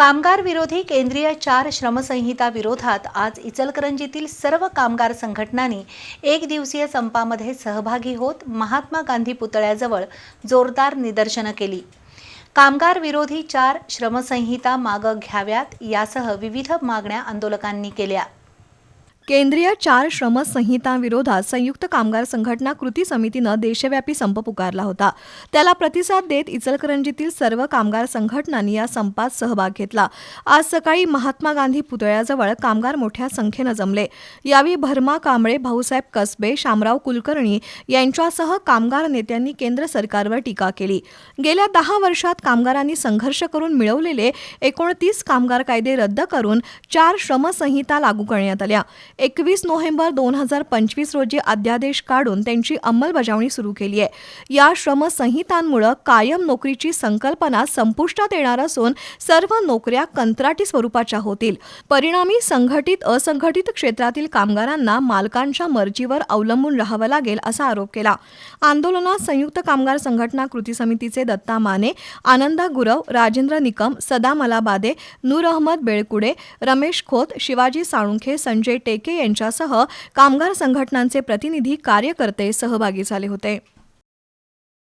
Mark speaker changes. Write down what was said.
Speaker 1: कामगार विरोधी केंद्रीय चार श्रमसंहिता विरोधात आज इचलकरंजीतील सर्व कामगार संघटनांनी एक दिवसीय संपामध्ये सहभागी होत महात्मा गांधी पुतळ्याजवळ जोरदार निदर्शनं केली. कामगार विरोधी चार श्रमसंहिता मागं घ्याव्यात यासह विविध मागण्या आंदोलकांनी केल्या.
Speaker 2: केंद्रीय चार श्रम संहितांविरोधात संयुक्त कामगार संघटना कृती समितीनं देशव्यापी संप पुकारला होता. त्याला प्रतिसाद देत इचलकरंजीतील सर्व कामगार संघटनांनी या संपात सहभाग घेतला. आज सकाळी महात्मा गांधी पुतळ्याजवळ कामगार मोठ्या संख्येनं जमले. यावेळी भरमा कांबळे भाऊसाहेब कसबे शामराव कुलकर्णी यांच्यासह कामगार नेत्यांनी केंद्र सरकारवर टीका केली. गेल्या दहा वर्षात कामगारांनी संघर्ष करून मिळवलेले एकोणतीस कामगार कायदे रद्द करून चार श्रमसंहिता लागू करण्यात आल्या. एकवीस नोव्हेंबर दोन हजार पंचवीस रोजी अध्यादेश काढून त्यांची अंमलबजावणी सुरू केली आहे. या श्रमसंहितांमुळे कायम नोकरीची संकल्पना संपुष्टात येणार असून सर्व नोकऱ्या कंत्राटी स्वरूपाच्या होतील. परिणामी संघटित असंघटित क्षेत्रातील कामगारांना मालकांच्या मर्जीवर अवलंबून राहावं लागेल असा आरोप केला. आंदोलनात संयुक्त कामगार संघटना कृती समितीचे दत्ता माने आनंदा गुरव राजेंद्र निकम सदा मलाबादे नूर अहमद बेळकुडे रमेश खोत शिवाजी साळुंखे संजय टेके यांच्यासह कामगार संघटनांचे प्रतिनिधी कार्यकर्ते सहभागी झाले होते.